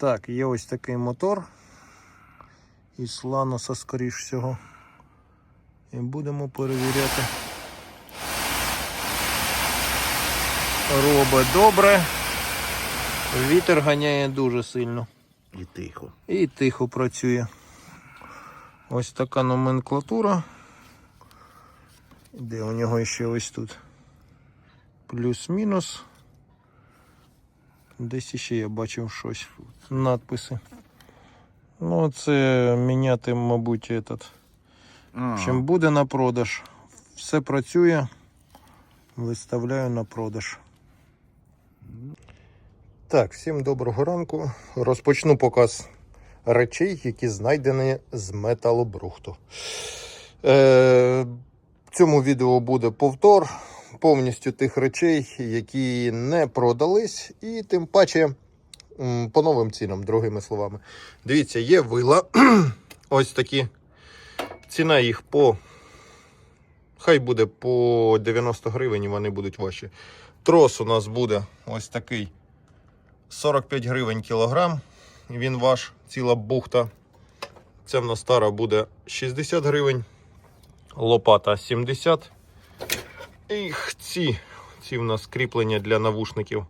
Так, є ось такий мотор із Ланоса, скоріш всього. І будемо перевіряти. Робить добре. Вітер ганяє дуже сильно. І тихо. І тихо працює. Ось така номенклатура. Де у нього ще ось тут. Плюс-мінус. Десь ще я бачив щось. Надписи. Ну, це міняти, мабуть, этот. А, Чим буде на продаж. Все працює. Виставляю на продаж. Так, всім доброго ранку. Розпочну показ речей, які знайдені з металобрухту. Е, в цьому відео буде повтор повністю тих речей, які не продались, і тим паче по новим цінам, другими словами. Дивіться, є вила. Ось такі. Ціна їх по. Хай буде по 90 гривень, і вони будуть ваші. Трос у нас буде ось такий 45 гривень кілограм. Він ваш, ціла бухта. Це в нас стара буде 60 гривень. Лопата 70. І ці, ці в нас кріплення для навушників.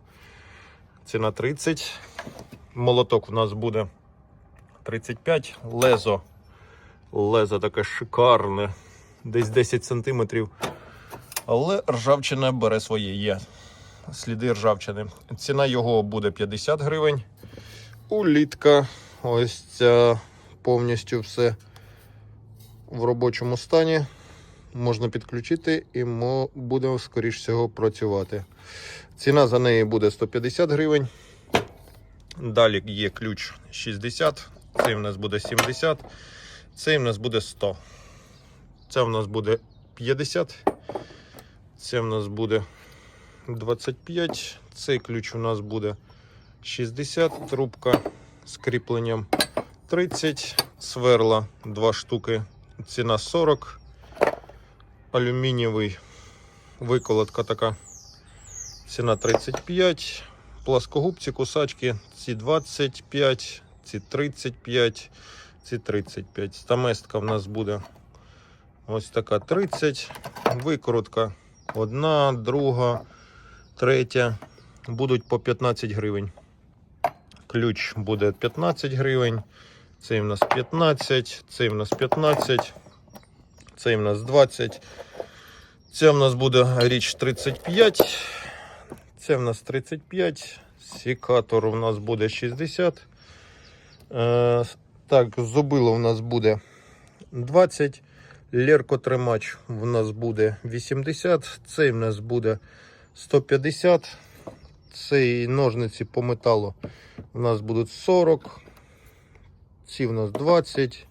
Ціна 30. Молоток у нас буде 35. Лезо. Лезо таке шикарне. Десь 10 сантиметрів. Але ржавчина бере своє. Є сліди ржавчини. Ціна його буде 50 гривень. Улітка. Ось ця повністю все в робочому стані. Можна підключити і мо- буде, скоріш всього, працювати. Ціна за неї буде 150 гривень. Далі є ключ 60, цей в нас буде 70, цей в нас буде 100. Це в нас буде 50, це в нас буде 25, цей ключ у нас буде 60, трубка з кріпленням 30, сверла 2 штуки, ціна 40, алюмінієвий виколотка така, ціна 35, пласкогубці, кусачки, ці 25, ці 35, ці 35. Стаместка в нас буде ось така 30, викрутка одна, друга, третя. Будуть по 15 гривень. Ключ буде 15 гривень. Цей в нас 15, цей в нас 15, цей в нас 20. Це в нас буде річ 35. Це в нас 35. Секатор у нас буде 60. Е, так, зубило у нас буде 20. Леркотримач в нас буде 80. Цей в нас буде 150. Цей ножниці по металу у нас будуть 40. Ці в нас 20.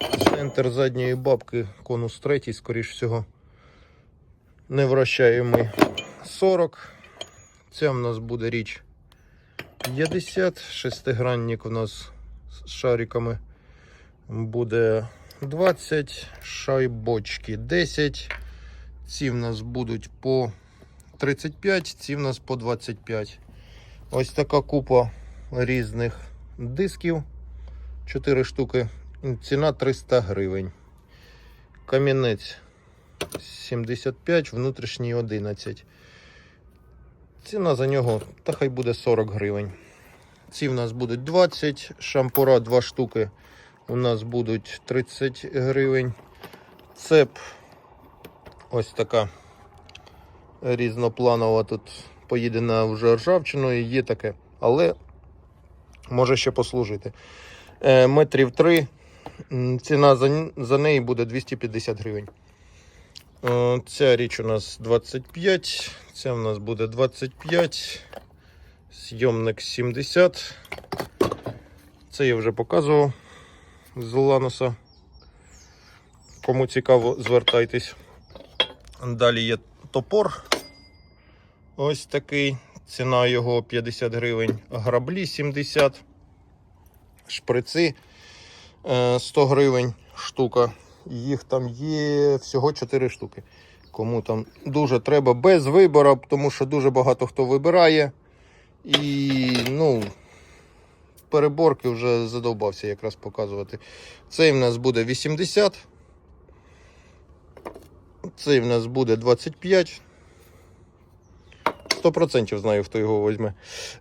Центр задньої бабки, конус третій, скоріш всього. Не вращаємо 40. Це в нас буде річ 50. Шестигранник у нас з шариками буде 20. Шайбочки 10. Ці в нас будуть по 35, ці в нас по 25. Ось така купа різних дисків. 4 штуки. Ціна 300 гривень. Камінець 75, внутрішній 11. Ціна за нього, та хай буде 40 гривень. Ці в нас будуть 20, шампура 2 штуки. У нас будуть 30 гривень. Цеп ось така різнопланова. Тут поїде на вже ржавчину і є таке. Але може ще послужити. Е, метрів 3. Ціна за, за неї буде 250 гривень. Е, Ця річ у нас 25, ця у нас буде 25, зйомник 70. Це я вже показував з Лануса. Кому цікаво, звертайтесь. Далі є топор. Ось такий. Ціна його 50 гривень. Граблі 70. Шприци 100 гривень штука. Їх там є всього 4 штуки. Кому там дуже треба без вибору, тому що дуже багато хто вибирає. І ну, переборки вже задовбався якраз показувати. Цей в нас буде 80. Цей в нас буде 25. 100% знаю, хто його візьме.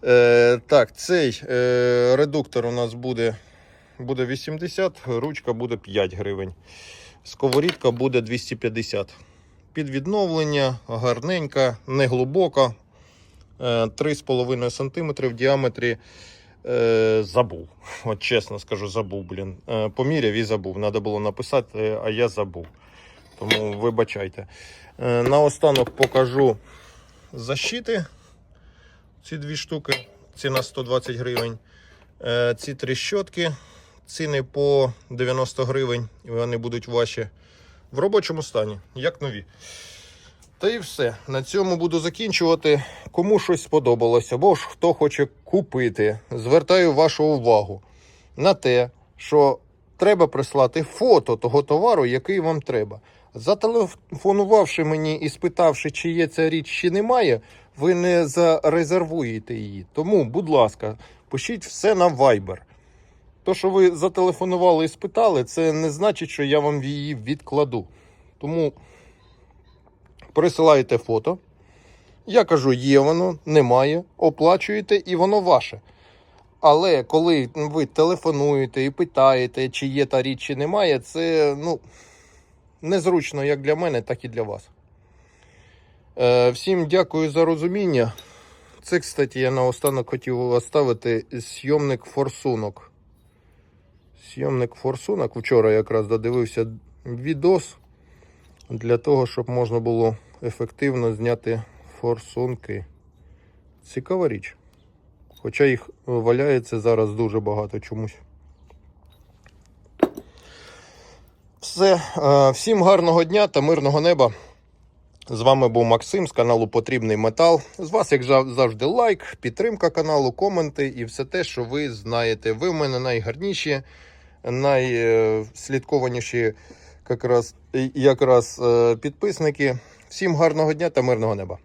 Е, так, цей е, редуктор у нас буде, буде 80, ручка буде 5 гривень. Сковорідка буде 250. Під відновлення, гарненька, не глибока. Е, 3,5 см в діаметрі. Е, забув. От чесно скажу, забув, блін. Е, поміряв і забув. Треба було написати, а я забув. Тому вибачайте. Е, наостанок покажу защити. Ці дві штуки. Ціна 120 гривень. Ці три щотки. Ціни по 90 гривень. І вони будуть ваші в робочому стані, як нові. Та і все. На цьому буду закінчувати. Кому щось сподобалось, або ж хто хоче купити, звертаю вашу увагу на те, що треба прислати фото того товару, який вам треба. Зателефонувавши мені і спитавши, чи є ця річ, чи немає, ви не зарезервуєте її. Тому, будь ласка, пишіть все на Viber. То, що ви зателефонували і спитали, це не значить, що я вам її відкладу. Тому присилаєте фото. Я кажу, є воно, немає, оплачуєте і воно ваше. Але коли ви телефонуєте і питаєте, чи є та річ, чи немає, це ну, незручно як для мене, так і для вас. Е, всім дякую за розуміння. Це, кстати, я наостанок хотів оставити зйомник форсунок. Зйомник форсунок. Вчора якраз додивився відос для того, щоб можна було ефективно зняти форсунки. Цікава річ. Хоча їх валяється зараз дуже багато чомусь. Все. Е, Всім гарного дня та мирного неба. З вами був Максим з каналу Потрібний Метал. З вас, як завжди, лайк, підтримка каналу, коменти і все те, що ви знаєте. Ви в мене найгарніші, найслідкованіші якраз, якраз е, підписники. Всім гарного дня та мирного неба.